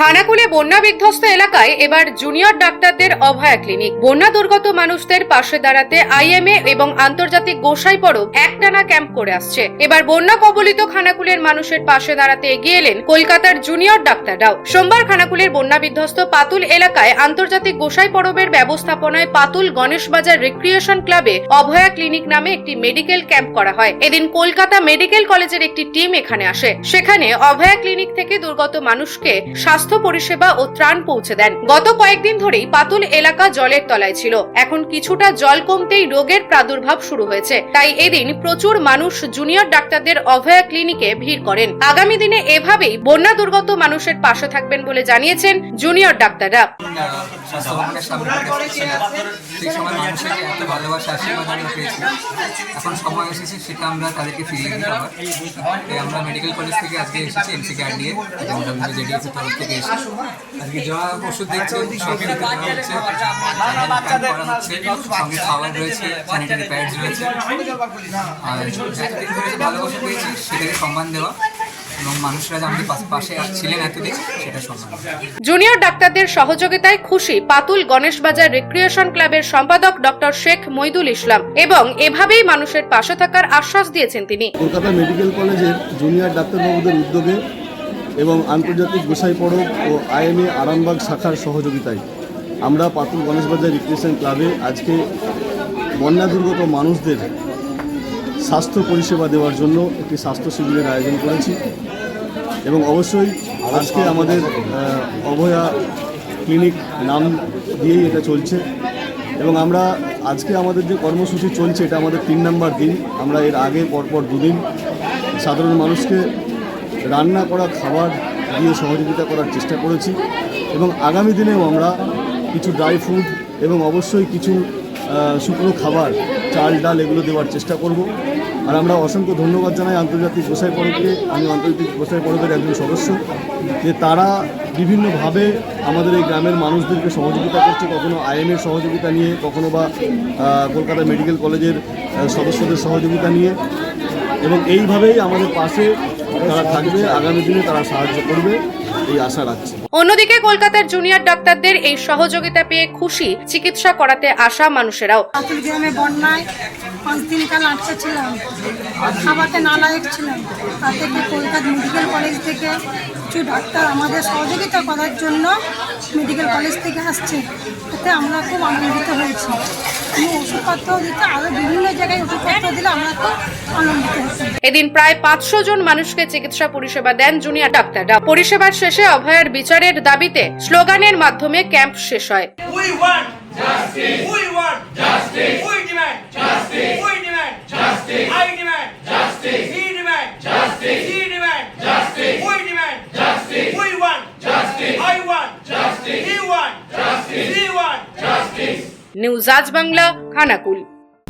খানাকুলে বন্যা বিধ্বস্ত এলাকায় এবার জুনিয়র ডাক্তারদের অভয়া ক্লিনিক। বন্যা দুর্গত মানুষদের পাশে দাঁড়াতে আইএমএ এবং আন্তর্জাতিক গোসাই পরব একটানা ক্যাম্প করে আসছে। এবার বন্যা কবলিত খানাকুলের মানুষের পাশে দাঁড়াতে এগিয়ে এলেন কলকাতার জুনিয়র ডাক্তাররাও সোমবার খানাকুলের বন্যা বিধ্বস্ত পাতুল এলাকায় আন্তর্জাতিক গোসাই পরবের ব্যবস্থাপনায় পাতুল গণেশ বাজার রিক্রিয়েশন ক্লাবে অভয়া ক্লিনিক নামে একটি মেডিকেল ক্যাম্প করা হয়। এদিন কলকাতা মেডিকেল কলেজের একটি টিম এখানে আসে। সেখানে অভয়া ক্লিনিক থেকে দুর্গত মানুষকে স্বাস্থ্য পরিষেবা ও ত্রাণ পৌঁছে দেন। গত কয়েকদিন ধরেই পাতুল এলাকা জলের তলায় ছিল। এখন কিছুটা জল কমতেই রোগের প্রাদুর্ভাব শুরু হয়েছে। তাই এদিন প্রচুর মানুষ জুনিয়র ডাক্তারদের অভয়া ক্লিনিকে ভিড় করেন। আগামী দিনে এভাবেই বন্যা দুর্গত মানুষের পাশে থাকবেন বলে জানিয়েছেন জুনিয়র ডাক্তাররা। সামনে সেই সময় মানুষের এত ভালোবাসা আশীর্বাদ আমরা পেয়েছি। এখন সময় এসেছে সেটা আমরা তাদেরকে ফিরিয়ে আবার আমরা মেডিকেল কলেজ থেকে আজকে এসেছি এমসি ক্যার নিয়ে এবং জেডিএসের তরফ থেকে এসে আজকে যা ওষুধ দেখছেন সবই দেওয়া হচ্ছে করা হচ্ছে সঙ্গে খাবার রয়েছে স্যানিটারি প্যাডস রয়েছে। আর ভালোবাসা পেয়েছি সেটাকে সম্মান দেওয়া। এবং মানুষরা আমাদের পাশে পাশে ছিলেন এতদিন সেটা সম্মান। জুনিয়র ডাক্তারদের সহযোগিতায় খুশি পাতুল গণেশ বাজার রিক্রিয়েশন ক্লাবের সম্পাদক ডক্টর শেখ মইদুল ইসলাম এবং এভাবেই মানুষের পাশে থাকার আশ্বাস দিয়েছেন তিনি। কলকাতা মেডিকেল কলেজের জুনিয়র ডাক্তারবাবুদের উদ্যোগে এবং আন্তর্জাতিক গোসাই পড়ক ও আইএমএ আরামবাগ শাখার সহযোগিতায় আমরা পাতুল গণেশবাজার রিক্রিয়েশন ক্লাবে আজকে বন্যা দুর্গত মানুষদের স্বাস্থ্য পরিষেবা দেওয়ার জন্য একটি স্বাস্থ্য শিবিরের আয়োজন করেছি। এবং অবশ্যই আজকে আমাদের অভয়া ক্লিনিক নাম দিয়েই এটা চলছে। এবং আমরা আজকে আমাদের যে কর্মসূচি চলছে, এটা আমাদের তিন নম্বর দিন। আমরা এর আগে পরপর দুদিন সাধারণ মানুষকে রান্না করা, খাবার দিয়ে সহযোগিতা করার চেষ্টা করেছি। এবং আগামী দিনেও আমরা কিছু ড্রাই ফ্রুট এবং অবশ্যই কিছু শুকনো খাবার, চাল, ডাল এগুলো দেওয়ার চেষ্টা করব। আর আমরা অসংখ্য ধন্যবাদ জানাই আন্তর্জাতিক গোসাই পরবকে। আমি আন্তর্জাতিক গোসাই পরবের একজন সদস্য, যে তারা বিভিন্নভাবে আমাদের এই গ্রামের মানুষদেরকে সহযোগিতা করছে, কখনো আইএমের সহযোগিতা নিয়ে, কখনো বা কলকাতা মেডিকেল কলেজের সদস্যদের সহযোগিতা নিয়ে। এবং এইভাবেই আমাদের পাশে তারা থাকবে, আগামী দিনে তারা সাহায্য করবে। এই আশা রাখছি। অন্যদিকে কলকাতার জুনিয়র ডাক্তারদের এই সহযোগিতা পেয়ে খুশি চিকিৎসা করাতে আসা মানুষেরাও। পাতুল গ্রামে বন্যায় পাঁচ দিন কাল আটকে ছিলাম। খাবারতে নালায়ক ছিলাম তার থেকে কলকাতা মেডিকেল কলেজ থেকে কিছু ডাক্তার আমাদের সহযোগিতা করার জন্য মেডিকেল কলেজ থেকে আসছে। তাতে আমরা খুব আনন্দিত হয়েছি। আমি ওষুধপত্র দিতে আরও এদিন প্রায় পাঁচশো জন মানুষকে চিকিৎসা পরিষেবা দেন জুনিয়র ডাক্তাররা পরিষেবার শেষে অভয়ের বিচারের দাবিতে স্লোগানের মাধ্যমে ক্যাম্প শেষ হয়। নিউজ আজ বাংলা খানাকুল